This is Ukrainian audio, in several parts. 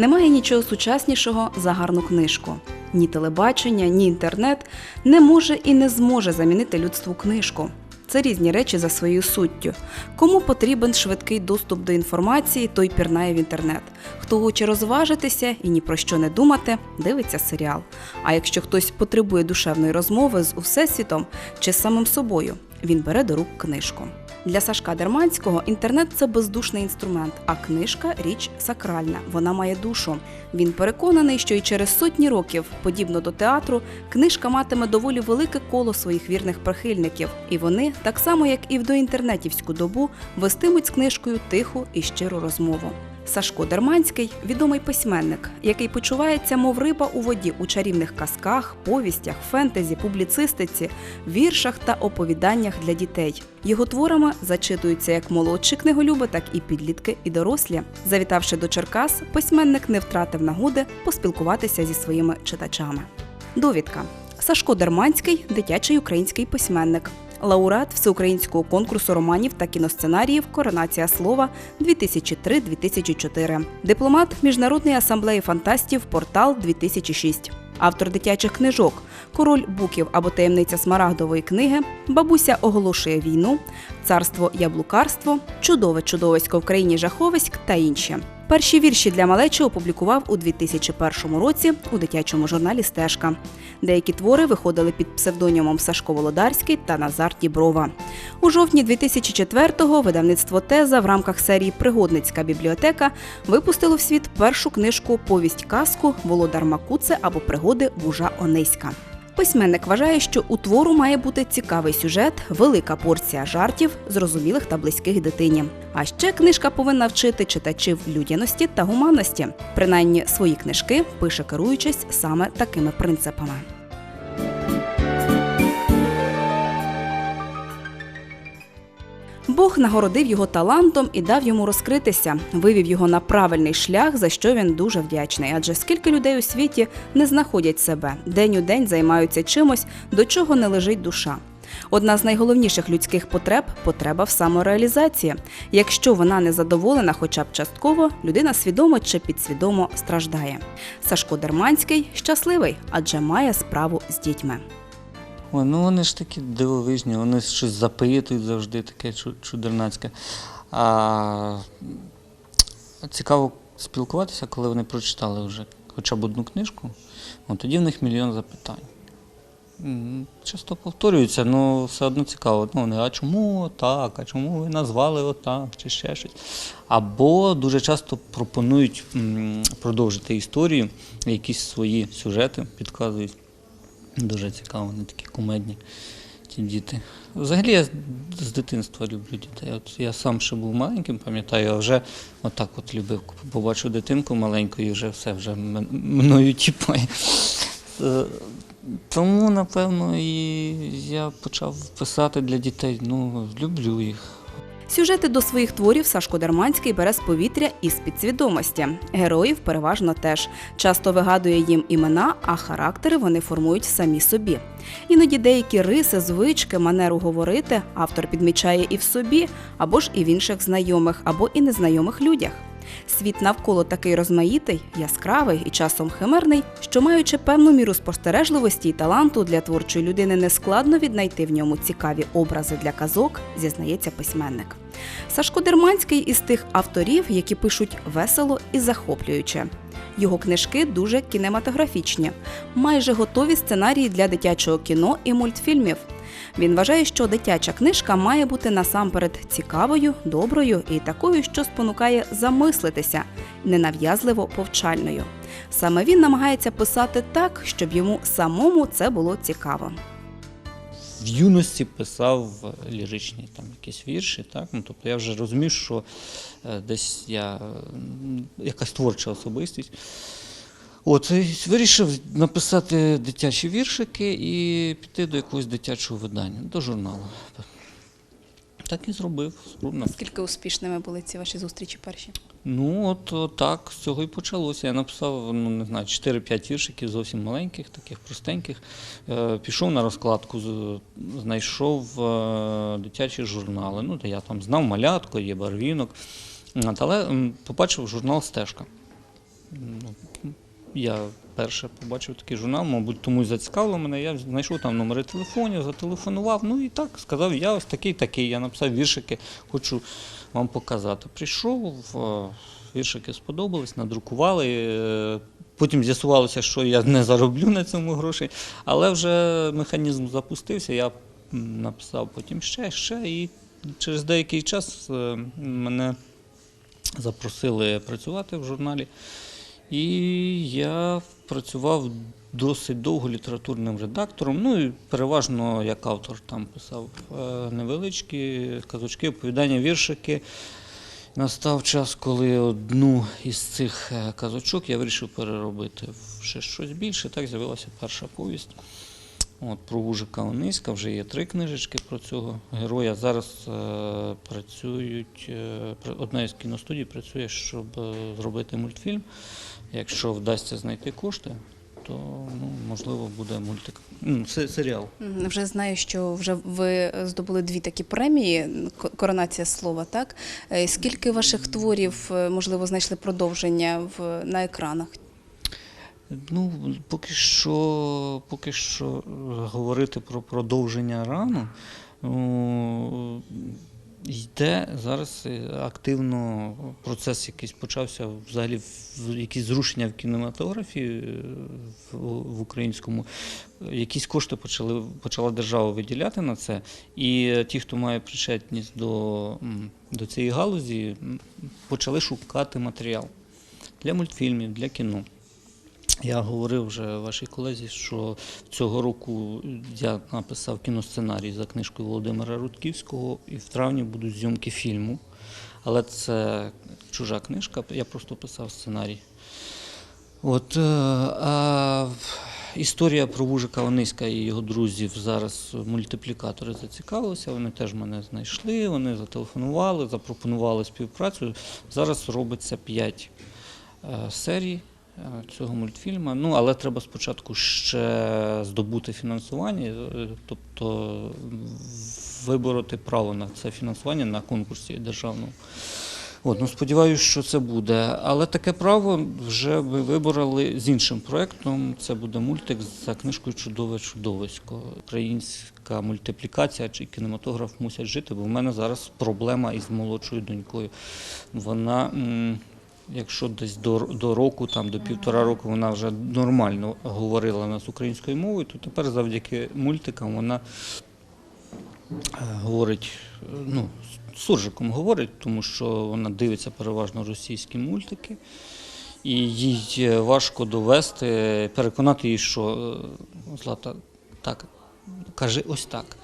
Немає нічого сучаснішого за гарну книжку. Ні телебачення, ні інтернет не може і не зможе замінити людству книжку. Це різні речі за своєю суттю. Кому потрібен швидкий доступ до інформації, той пірнає в інтернет. Хто хоче розважитися і ні про що не думати, дивиться серіал. А якщо хтось потребує душевної розмови з усесвітом чи з самим собою, він бере до рук книжку. Для Сашка Дерманського інтернет це бездушний інструмент, а книжка річ сакральна. Вона має душу. Він переконаний, що і через сотні років, подібно до театру, книжка матиме доволі велике коло своїх вірних прихильників, і вони, так само як і в доінтернетівську добу, вестимуть з книжкою тиху і щиру розмову. Сашко Дерманський відомий письменник, який почувається, мов риба у воді у чарівних казках, повістях, фентезі, публіцистиці, віршах та оповіданнях для дітей. Його творами зачитуються як молодші книголюби, так і підлітки і дорослі. Завітавши до Черкас, письменник не втратив нагоди поспілкуватися зі своїми читачами. Довідка. Сашко Дерманський дитячий український письменник. Лауреат всеукраїнського конкурсу романів та кіносценаріїв Коронація слова 2003-2004. Дипломат Міжнародної асамблеї фантастів Портал 2006. Автор дитячих книжок Король буків або таємниця смарагдової книги, Бабуся оголошує війну, Царство яблукарство, Чудове чудовисько в країні жаховиськ та інші. Перші вірші для малечі опублікував у 2001 році у дитячому журналі Стежка. Деякі твори виходили під псевдонімом Сашко Володарський та Назар Діброва. У жовтні 2004-го видавництво Теза в рамках серії Пригодницька бібліотека випустило в світ першу книжку Повість казку Володар Макуце або Пригоди вужа Ониська. Письменник вважає, що у твору має бути цікавий сюжет, велика порція жартів, зрозумілих та близьких дитині. А ще книжка повинна вчити читачів людяності та гуманності. Принаймні свої книжки пише керуючись саме такими принципами. Бог нагородив його талантом і дав йому розкритися, вивів його на правильний шлях, за що він дуже вдячний. Адже скільки людей у світі не знаходять себе, день у день займаються чимось, до чого не лежить душа. Одна з найголовніших людських потреб потреба в самореалізації. Якщо вона не задоволена, хоча б частково, людина свідомо чи підсвідомо страждає. Сашко Дерманський щасливий, адже має справу з дітьми. Ну вони ж такі дивовижні, вони щось запитують завжди, таке чудернацьке. А цікаво спілкуватися, коли вони прочитали вже хоча б одну книжку, от тоді в них мільйон запитань. Часто повторюються, але все одно цікаво. Ну, вони, а чому так, а чому ви назвали отак, чи ще щось. Або дуже часто пропонують продовжити історію, якісь свої сюжети підказують. Дуже цікаво, вони такі кумедні, ті діти. Взагалі я з- дитинства люблю дітей. От я сам ще був маленьким, пам'ятаю, а вже отак от любив. Побачу дитинку маленьку і вже все вже мною тіпає. Е, Тому, напевно, і я почав писати для дітей. Ну, люблю їх. Сюжети до своїх творів Сашко Дерманський бере з повітря і з підсвідомості. Героїв переважно теж. Часто вигадує їм імена, а характери вони формують самі собі. Іноді деякі риси, звички, манеру говорити автор підмічає і в собі, або ж і в інших знайомих, або і незнайомих людях. Світ навколо такий розмаїтий, яскравий і часом химерний, що маючи певну міру спостережливості і таланту для творчої людини, нескладно віднайти в ньому цікаві образи для казок, зізнається письменник. Сашко Дерманський із тих авторів, які пишуть весело і захоплююче. Його книжки дуже кінематографічні, майже готові сценарії для дитячого кіно і мультфільмів. Він вважає, що дитяча книжка має бути насамперед цікавою, доброю і такою, що спонукає замислитися, ненав'язливо повчальною. Саме він намагається писати так, щоб йому самому це було цікаво. В юності писав ліричні там якісь вірші, так? Ну, тобто я вже розумів, що е, десь я якась творча особистість. От, вирішив написати дитячі віршики і піти до якогось дитячого видання, до журналу. Так і зробив. Спробно. Скільки успішними були ці ваші зустрічі перші? Ну, от, от так, з цього і почалося. Я написав, ну не знаю, 4-5 віршиків зовсім маленьких, таких простеньких. Е, пішов на розкладку, знайшов е, дитячі журнали. Ну, де я там знав малятко, є барвінок. Але побачив журнал Стежка. Я перше побачив такий журнал, мабуть, тому й зацікавило мене. Я знайшов там номери телефонів, зателефонував. Ну і так сказав, я ось такий такий. Я написав віршики, хочу вам показати. Прийшов, е, віршики сподобались, надрукували. е, Потім з'ясувалося, що я не зароблю на цьому грошей, але вже механізм запустився. Я написав потім ще, ще, і через деякий час е, мене запросили працювати в журналі. І я працював досить довго літературним редактором. Ну і переважно як автор там писав е, невеличкі казочки, оповідання, віршики. Настав час, коли одну із цих е, казочок я вирішив переробити в ще щось більше. Так з'явилася перша повість. От, про Вужика Ониська вже є три книжечки про цього героя. Зараз е, працюють, е, одна із кіностудій працює, щоб е, зробити мультфільм. Якщо вдасться знайти кошти, то ну, можливо буде мультик. Ну, серіал. Вже знаю, що вже ви здобули дві такі премії, коронація слова, так? Е, Скільки ваших творів, е, можливо, знайшли продовження в, на екранах? Ну, поки що, поки що е, говорити про продовження рано. Йде зараз е, активно процес якийсь почався взагалі якісь зрушення в кінематографі е, в, в українському. Якісь кошти почали, почала держава виділяти на це. І ті, хто має причетність до, до цієї галузі, почали шукати матеріал для мультфільмів, для кіно. Я говорив вже вашій колезі, що цього року я написав кіносценарій за книжкою Володимира Рудківського, і в травні будуть зйомки фільму. Але це чужа книжка, я просто писав сценарій. От, е, а історія про Вужика Ониська і його друзів зараз мультиплікатори зацікавилися. Вони теж мене знайшли, вони зателефонували, запропонували співпрацю. Зараз робиться п'ять е, серій цього мультфільму. Ну, але треба спочатку ще здобути фінансування, е, тобто вибороти право на це фінансування на конкурсі державному. От, ну, сподіваюся, що це буде. Але таке право вже ви вибороли з іншим проєктом. Це буде мультик за книжкою Чудове чудовисько. Українська мультиплікація чи кінематограф мусять жити, бо в мене зараз проблема із молодшою донькою. Вона. Якщо десь до, до року, там до півтора року вона вже нормально говорила у нас українською мовою, то тепер завдяки мультикам вона е, говорить, е, ну, суржиком говорить, тому що вона дивиться переважно російські мультики. І їй е, важко довести, переконати її, що Злата, так, каже ось так.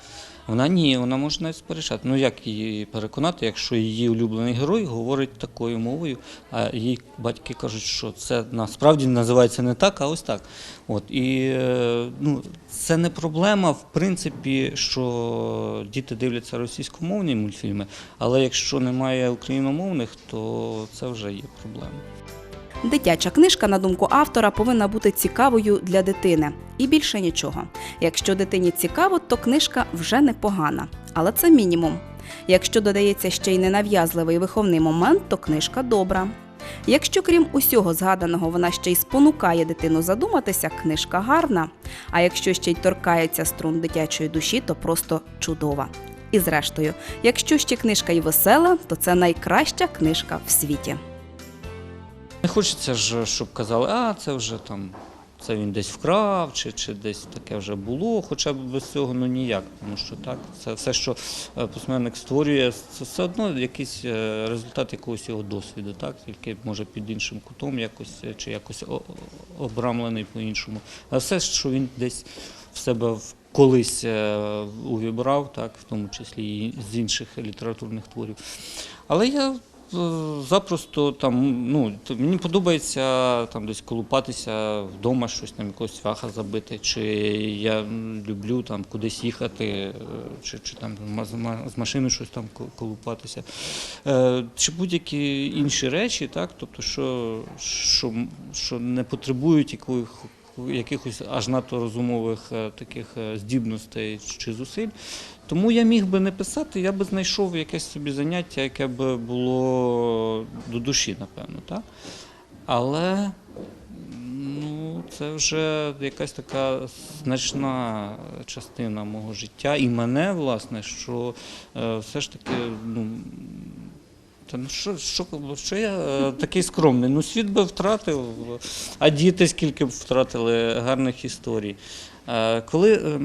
Вона ні, вона може навіть сперечати. Ну як її переконати, якщо її улюблений герой говорить такою мовою, а їй батьки кажуть, що це насправді називається не так, а ось так. От і е, ну, це не проблема, в принципі, що діти дивляться російськомовні мультфільми, але якщо немає україномовних, то це вже є проблема. Дитяча книжка, на думку автора, повинна бути цікавою для дитини. І більше нічого. Якщо дитині цікаво, то книжка вже непогана. Але це мінімум. Якщо додається ще й ненав'язливий виховний момент, то книжка добра. Якщо крім усього згаданого вона ще й спонукає дитину задуматися, книжка гарна. А якщо ще й торкається струн дитячої душі, то просто чудова. І зрештою, якщо ще книжка й весела, то це найкраща книжка в світі. Не хочеться ж, щоб казали, а це вже там, це він десь вкрав, чи, чи десь таке вже було, хоча б без цього ну ніяк. Тому що так, це все, що е, письменник створює, це все одно якийсь е, результат якогось його досвіду, так? тільки може під іншим кутом якось е, чи якось обрамлений по-іншому. А все, що він десь в себе колись увібрав, так, в тому числі і з інших літературних творів. Але я запросто там, ну, мені подобається там десь колупатися вдома, щось там якогось фаха забити, чи я люблю там кудись їхати, е, чи, чи там з машини щось там колупатися. Е, Чи будь-які інші речі, так, тобто, що, що, що не потребують яких, якихось аж надто розумових е, таких здібностей чи зусиль. Тому я міг би не писати, я би знайшов якесь собі заняття, яке б було до душі, напевно. Так? Але ну, це вже якась така значна частина мого життя і мене, власне, що е, все ж таки. Ну, та ну що, що, що я е, такий скромний? Ну, світ би втратив, а діти скільки б втратили гарних історій. Е, Коли е,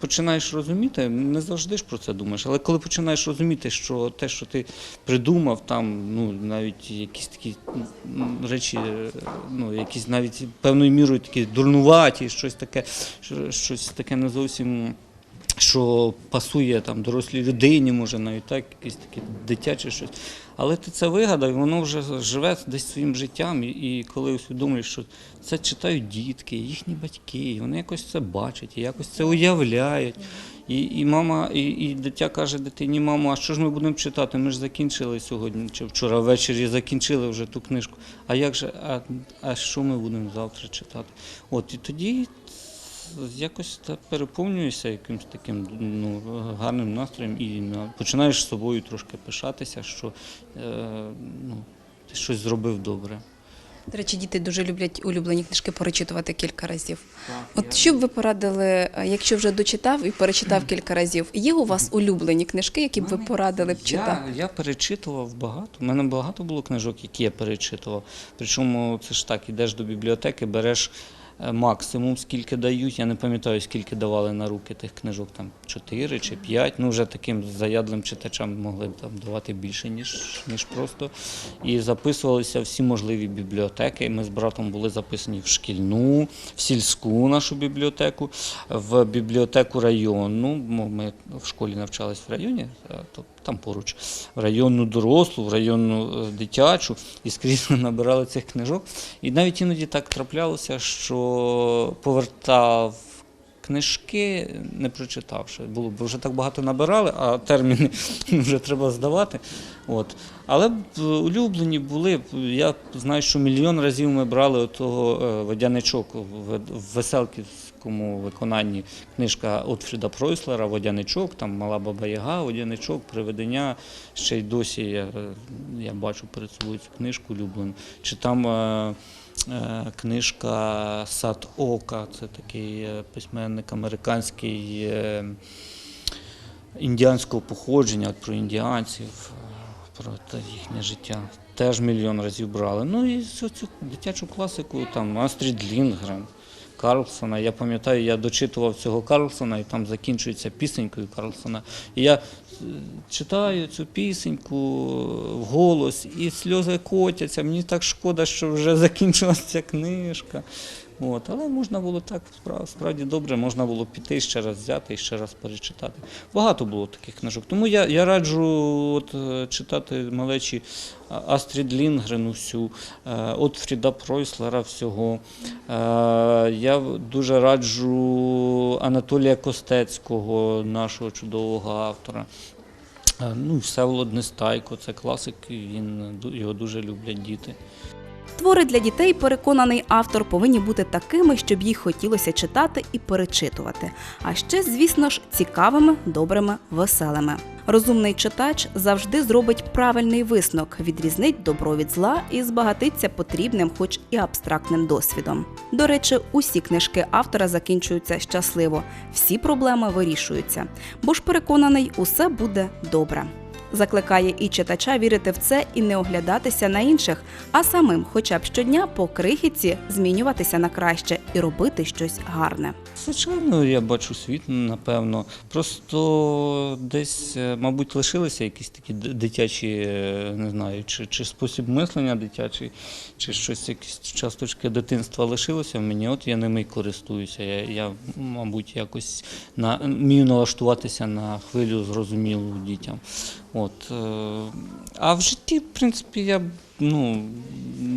починаєш розуміти, не завжди ж про це думаєш, але коли починаєш розуміти, що те, що ти придумав, там ну, навіть якісь такі речі, е, ну, якісь навіть певною мірою такі дурнуваті, щось таке, щось таке не зовсім що пасує там дорослій людині, може навіть так, якесь таке дитяче щось. Але ти це вигадав, воно вже живе десь своїм життям. І, коли усвідомлюєш, що це читають дітки, їхні батьки, і вони якось це бачать, і якось це уявляють. І, і мама, і, і дитя каже дитині, мамо, а що ж ми будемо читати? Ми ж закінчили сьогодні чи вчора ввечері закінчили вже ту книжку. А як же, а, а що ми будемо завтра читати? От і тоді якось та переповнюєшся якимось таким ну, гарним настроєм і на- починаєш з собою трошки пишатися, що е, ну, ти щось зробив добре. До речі, діти дуже люблять улюблені книжки перечитувати кілька разів. я- От що б ви порадили, е, якщо вже дочитав і перечитав кілька разів, є у вас улюблені книжки, які б ви порадили б читати? Я, я перечитував багато. У мене багато було книжок, які я перечитував. Причому це ж так, ідеш до бібліотеки, береш максимум, скільки дають. Я не пам'ятаю, скільки давали на руки тих книжок, там 4 чи 5. Ну, вже таким заядлим читачам могли б там давати більше, ніж, ніж просто. І записувалися всі можливі бібліотеки. Ми з братом були записані в шкільну, в сільську нашу бібліотеку, в бібліотеку районну. Ми в школі навчались в районі, а, то там поруч, в районну дорослу, в районну е, дитячу, і скрізь набирали цих книжок. І навіть іноді так траплялося, що повертав. Книжки не прочитавши. Було, бо вже так багато набирали, а терміни вже треба здавати. От. Але е, улюблені були. Я знаю, що мільйон разів ми брали того е, водяничок в, в веселківському виконанні. Книжка Отфріда Пройслера, Водяничок, там Мала Баба Яга, Водяничок, Приведення. Ще й досі я, е, я бачу перед собою цю книжку улюблену. Чи там е, е, книжка Сад Ока, це такий е, письменник американський. е, індіанського походження, от про індіанців, е, про їхнє життя. Теж мільйон разів брали. Ну і цю дитячу класику, там Астрід Лінгрен, Карлсона. Я пам'ятаю, я дочитував цього Карлсона, і там закінчується пісенькою Карлсона. І я е, читаю цю пісеньку в голос, і сльози котяться. Мені так шкода, що вже закінчилася книжка. От, але можна було так справді добре, можна було піти ще раз взяти і ще раз перечитати. Багато було таких книжок. Тому я, я раджу от, е, читати малечі Астрід Лінгрен всю, е, от Фріда Пройслера всього. Е, Я дуже раджу Анатолія Костецького, нашого чудового автора. Ну, Всеволод Нестайко, це класик, він, його дуже люблять діти. Твори для дітей, переконаний автор, повинні бути такими, щоб їх хотілося читати і перечитувати. А ще, звісно ж, цікавими, добрими, веселими. Розумний читач завжди зробить правильний висновок, відрізнить добро від зла і збагатиться потрібним, хоч і абстрактним досвідом. До речі, усі книжки автора закінчуються щасливо, всі проблеми вирішуються, бо ж переконаний, усе буде добре. Закликає і читача вірити в це і не оглядатися на інших, а самим, хоча б щодня по крихітці змінюватися на краще і робити щось гарне. Звичайно, я бачу світ, напевно. Просто десь, е, мабуть, лишилися якісь такі дитячі, е, не знаю, чи, чи спосіб мислення дитячий, чи щось, якісь часточки дитинства лишилося в мені. От я ними й користуюся. Я, я мабуть, якось на, вмію налаштуватися на хвилю зрозумілу дітям. От. Е, А в житті, в принципі, я б, ну,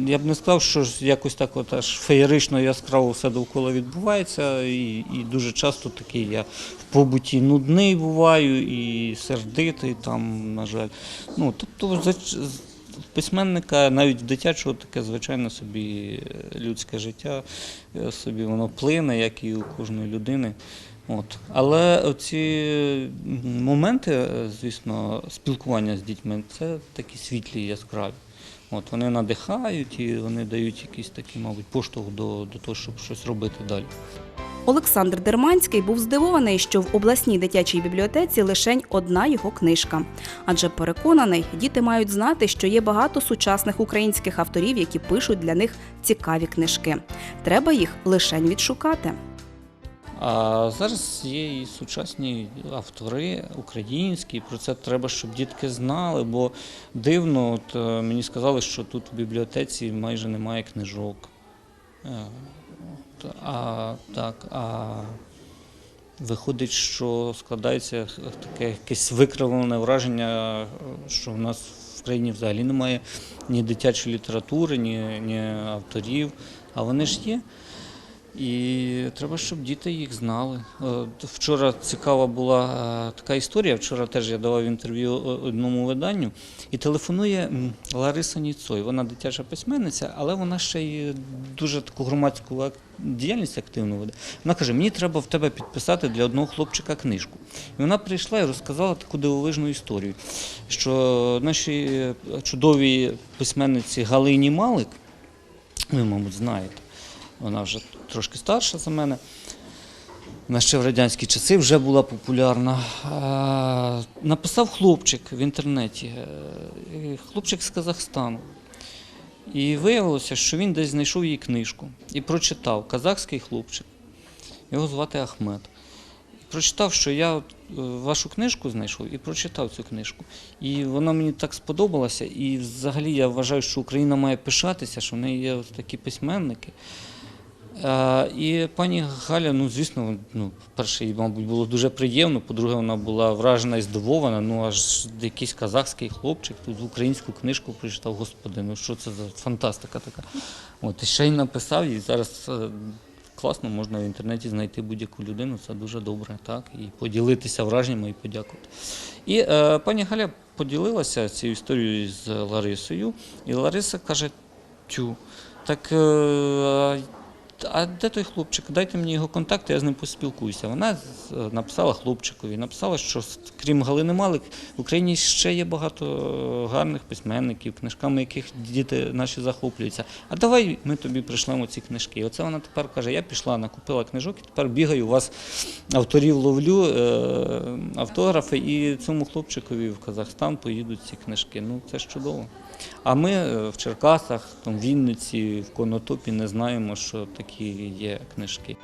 я б не сказав, що якось так от аж феєрично яскраво все довкола відбувається. І, і дуже часто такий я в побуті нудний буваю і сердитий там, на жаль. Ну, тобто, письменника, навіть в дитячого таке звичайно собі е, людське життя, е, собі воно плине, як і у кожної людини. От. Але оці моменти, е, звісно, спілкування з дітьми це такі світлі, яскраві. От вони надихають і вони дають якийсь такий, мабуть, поштовх до, до того, щоб щось робити далі. Олександр Дерманський був здивований, що в обласній дитячій бібліотеці лишень одна його книжка. Адже переконаний, діти мають знати, що є багато сучасних українських авторів, які пишуть для них цікаві книжки. Треба їх лишень відшукати. А зараз є і сучасні автори українські. Про це треба, щоб дітки знали, бо дивно, от е, мені сказали, що тут в бібліотеці майже немає книжок. Е, А, так, а виходить, що складається таке якесь викривлене враження, е, що в нас в країні взагалі немає ні дитячої літератури, ні, ні авторів, а вони ж є. І треба, щоб діти їх знали. Е, Вчора цікава була е, така історія. Вчора теж я давав інтерв'ю одному виданню, і телефонує Лариса Ніцой. Вона дитяча письменниця, але вона ще й дуже таку громадську діяльність активну веде. Вона каже: мені треба в тебе підписати для одного хлопчика книжку. І вона прийшла і розказала таку дивовижну історію, що наші е, чудові письменниці Галині Малик, ви, мабуть, знаєте. Вона вже трошки старша за мене. Вона ще в радянські часи вже була популярна. Написав хлопчик в інтернеті, е, хлопчик з Казахстану. І виявилося, що він десь знайшов її книжку і прочитав казахський хлопчик. Його звати Ахмед. Прочитав, що я е, вашу книжку знайшов і прочитав цю книжку. І вона мені так сподобалася. І взагалі я вважаю, що Україна має пишатися, що в неї є такі письменники. Е, І пані Галя, ну звісно, ну, перше, їй, мабуть, було дуже приємно. По-друге, вона була вражена і здивована. Ну аж якийсь казахський хлопчик тут українську книжку прочитав. Господи, ну що це за фантастика така. От і ще й написав, і зараз е, класно, можна в інтернеті знайти будь-яку людину. Це дуже добре, так і поділитися враженнями і подякувати. І е, пані Галя поділилася цією історією з Ларисою, і Лариса каже: тю, так. Е, а де той хлопчик? Дайте мені його контакти, я з ним поспілкуюся. Вона написала хлопчикові, написала, що крім Галини Малик, в Україні ще є багато е, гарних письменників, книжками яких діти наші захоплюються. А давай ми тобі пришлемо ці книжки. І оце вона тепер каже: я пішла, накупила книжок і тепер бігаю, у вас авторів ловлю, е, автографи, і цьому хлопчикові в Казахстан поїдуть ці книжки. Ну це ж чудово. А ми е, в Черкасах, в Вінниці, в Конотопі не знаємо, що такі є книжки.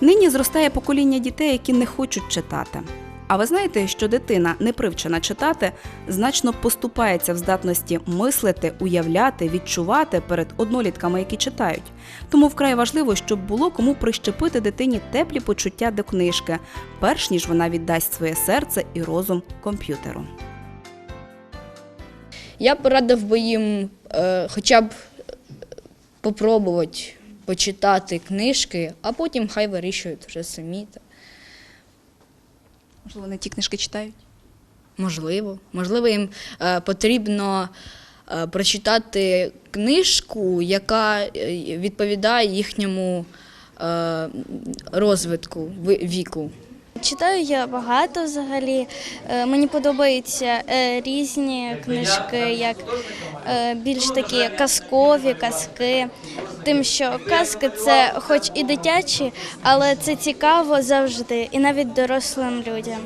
Нині зростає покоління дітей, які не хочуть читати. А ви знаєте, що дитина, не привчена читати, значно поступається в здатності мислити, уявляти, відчувати перед однолітками, які читають. Тому вкрай важливо, щоб було кому прищепити дитині теплі почуття до книжки, перш ніж вона віддасть своє серце і розум комп'ютеру. Я б порадив би їм е, хоча б попробувати почитати книжки, а потім хай вирішують вже самі. Можливо, вони ті книжки читають. Можливо, можливо, їм е, потрібно е, прочитати книжку, яка е, відповідає їхньому е, розвитку віку. Читаю я багато взагалі. Е, Мені подобаються е, різні книжки, як е, більш такі казкові казки. Тим, що казки це хоч і дитячі, але це цікаво завжди, і навіть дорослим людям.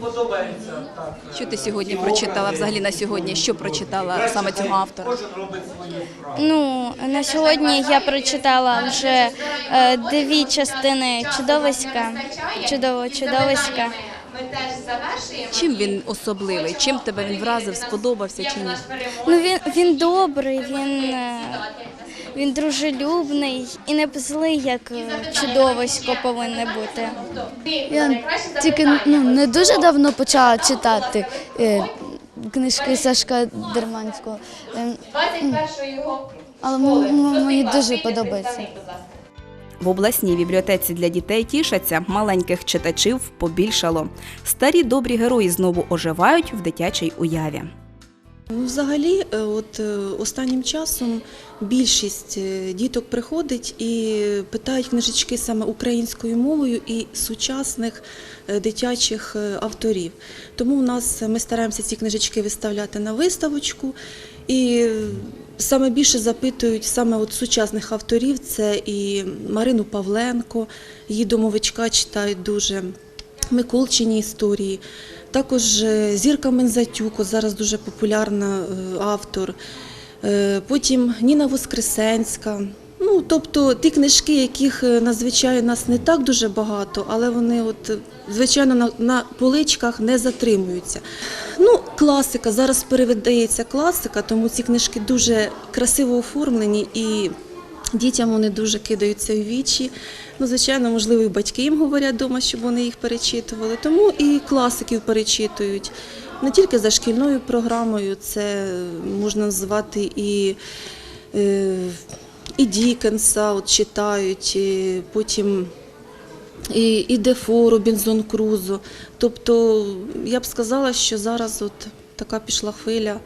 Що ти сьогодні прочитала взагалі на сьогодні? Що прочитала саме цього автора? Ну, на сьогодні я прочитала вже е, дві частини чудовиська. Чудово, чудовиська. Чим він особливий? Чим тебе він вразив, сподобався чи ні? Ну він, він добрий, він, е, він дружелюбний і не злий, як е, чудовисько повинне бути. Я тільки ну, не дуже давно почала читати е, книжки Сашка Дерманського, е, м, але мені дуже подобається. В обласній бібліотеці для дітей тішаться, маленьких читачів побільшало. Старі добрі герої знову оживають в дитячій уяві. Ну, Взагалі, е, от е, останнім часом більшість е, діток приходить і питають книжечки саме українською мовою і сучасних дитячих авторів. Тому у нас ми стараємося ці книжечки виставляти на виставочку. І саме більше запитують саме от сучасних авторів, це і Марину Павленко, її домовичка читають дуже, Миколчині історії. Також е, Зірка Мензатюк, зараз дуже популярна е, автор. Е, Потім Ніна Воскресенська. Ну, тобто ті книжки, яких надзвичайно нас не так дуже багато, але вони, от, звичайно, на, на поличках не затримуються. Ну, класика, зараз перевидається класика, тому ці книжки дуже красиво оформлені і дітям вони дуже кидаються в вічі. Ну, звичайно, можливо, і батьки їм говорять вдома, щоб вони їх перечитували. Тому і класиків перечитують. Не тільки за шкільною програмою, це можна називати і, е, і Дікенса от читають, і потім і, і Дефо, Робінзон Крузо. Тобто я б сказала, що зараз от така пішла хвиля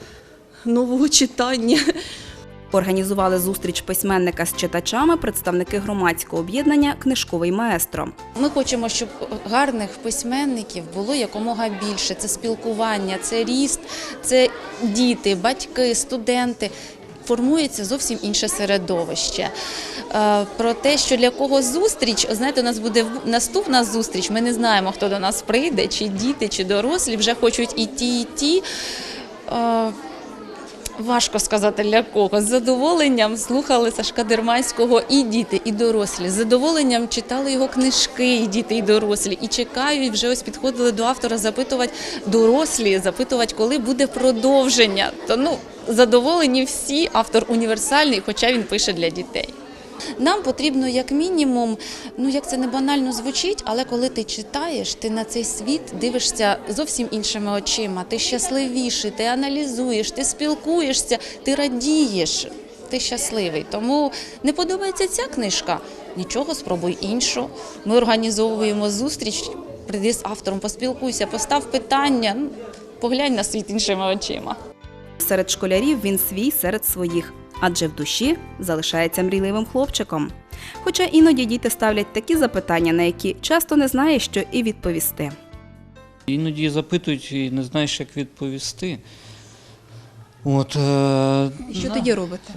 нового читання. Організували зустріч письменника з читачами представники громадського об'єднання Книжковий маестро. Ми хочемо, щоб гарних письменників було якомога більше. Це спілкування, це ріст, це діти, батьки, студенти. Формується зовсім інше середовище. Е, Про те, що для кого зустріч, знаєте, у нас буде наступна зустріч. Ми не знаємо, хто до нас прийде, чи діти, чи дорослі. Вже хочуть і ті, і ті. Важко сказати для кого. З задоволенням слухали Сашка Дерманського і діти, і дорослі. З задоволенням читали його книжки, і діти, і дорослі. І чекають, вже ось підходили до автора запитувати дорослі, запитувати, коли буде продовження. То ну задоволені всі, автор універсальний, хоча він пише для дітей. Нам потрібно як мінімум, ну як це не банально звучить, але коли ти читаєш, ти на цей світ дивишся зовсім іншими очима. Ти щасливіший, ти аналізуєш, ти спілкуєшся, ти радієш, ти щасливий. Тому не подобається ця книжка. Нічого, спробуй іншу. Ми організовуємо зустріч. Прийди з автором, поспілкуйся, постав питання, ну, поглянь на світ іншими очима. Серед школярів він свій серед своїх, адже в душі залишається мрійливим хлопчиком. Хоча іноді діти ставлять такі запитання, на які часто не знає, що і відповісти. Іноді запитують і не знаєш, як відповісти. От, е, Що да. тоді робите?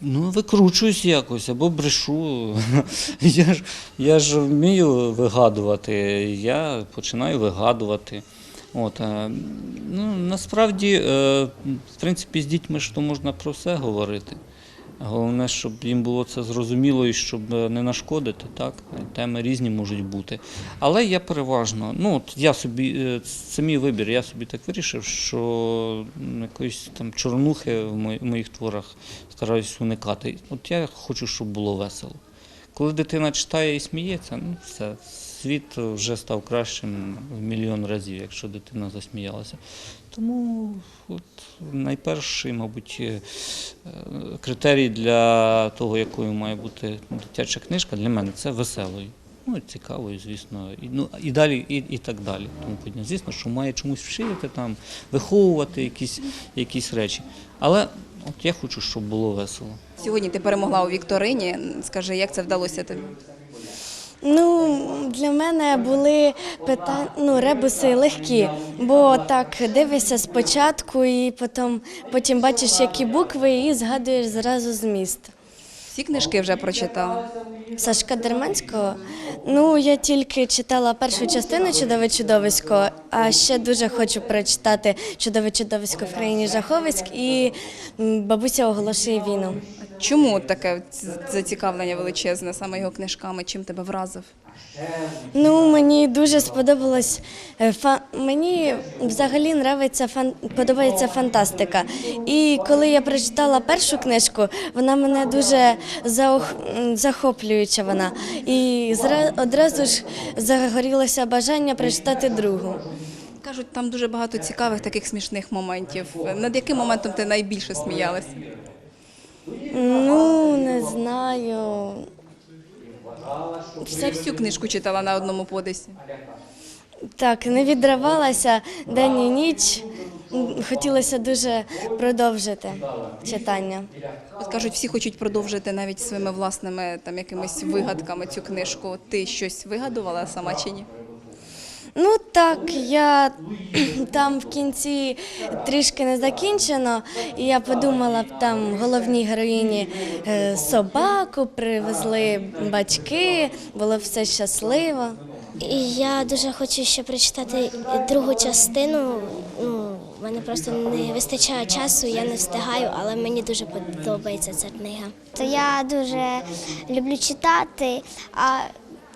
Ну, викручуюсь якось або брешу. я, ж, я ж вмію вигадувати, я починаю вигадувати. От, ну, насправді, е, в принципі, з дітьми ж то можна про все говорити. Головне, щоб їм було це зрозуміло і щоб е, не нашкодити, так? Теми різні можуть бути. Але я переважно, ну от я собі, це мій вибір, я собі так вирішив, що якоїсь там чорнухи в моїх творах стараюсь уникати. От я хочу, щоб було весело. Коли дитина читає і сміється, ну все, світ вже став кращим в мільйон разів, якщо дитина засміялася. Тому от, найперший, мабуть, е, критерій для того, якою має бути дитяча книжка, для мене це веселою. Ну, цікавою, звісно, і, ну, і далі, і, і так далі. Тому. Звісно, що має чомусь вчити, там, виховувати якісь, якісь речі. Але от я хочу, щоб було весело. Сьогодні ти перемогла у Вікторині. Скажи, як це вдалося тобі? Ну, для мене були питання, ну, ребуси легкі, бо так дивишся спочатку і потім, потім бачиш, які букви, і згадуєш зразу зміст. Всі книжки вже прочитала. Сашка Дерманського. Ну, я тільки читала першу частину Чудове чудовисько, а ще дуже хочу прочитати Чудове чудовисько в країні Жаховиськ і бабуся оголошує війну. Чому таке зацікавлення величезне саме його книжками? Чим тебе вразив? Ну, мені дуже сподобалось. е, Фа... Мені взагалі нравиться фан... подобається фантастика. І коли я прочитала першу книжку, вона мене дуже заох... захоплююча вона. І зра... одразу ж загорілося бажання прочитати другу. Кажуть, там дуже багато цікавих таких смішних моментів. Над яким моментом ти найбільше сміялася? Ну, не знаю. Ти всю книжку читала на одному подисі. Так, не відривалася день і ніч. Хотілося дуже продовжити читання. От кажуть, всі хочуть продовжити навіть своїми власними там якимись вигадками цю книжку. Ти щось вигадувала сама чи ні? Ну так, я там в кінці трішки не закінчено, і я подумала б там головній героїні е, собаку привезли батьки, було все щасливо. І я дуже хочу ще прочитати другу частину. Ну, мене просто не вистачає часу, я не встигаю, але мені дуже подобається ця книга. То я дуже люблю читати. А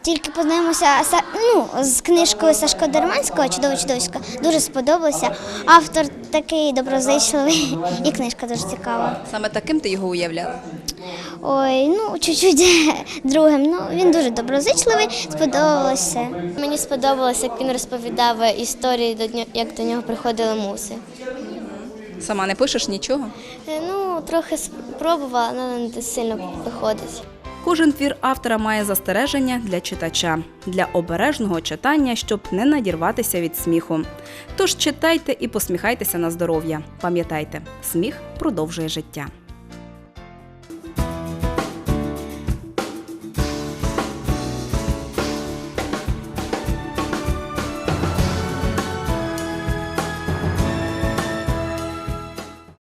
тільки познайомився ну, з книжкою Сашко Дерманського Чудово чудовисько. Дуже сподобався. Автор такий доброзичливий, і книжка дуже цікава. Саме таким ти його уявляла? Ой, ну чуть-чуть другим. Ну він дуже доброзичливий, сподобалося. Мені сподобалося, як він розповідав історії, як до нього приходили муси. Сама не пишеш нічого? Е, Ну, трохи спробувала, але не сильно виходить. Кожен твір автора має застереження для читача для обережного читання, щоб не надірватися від сміху. Тож читайте і посміхайтеся на здоров'я. Пам'ятайте, сміх продовжує життя.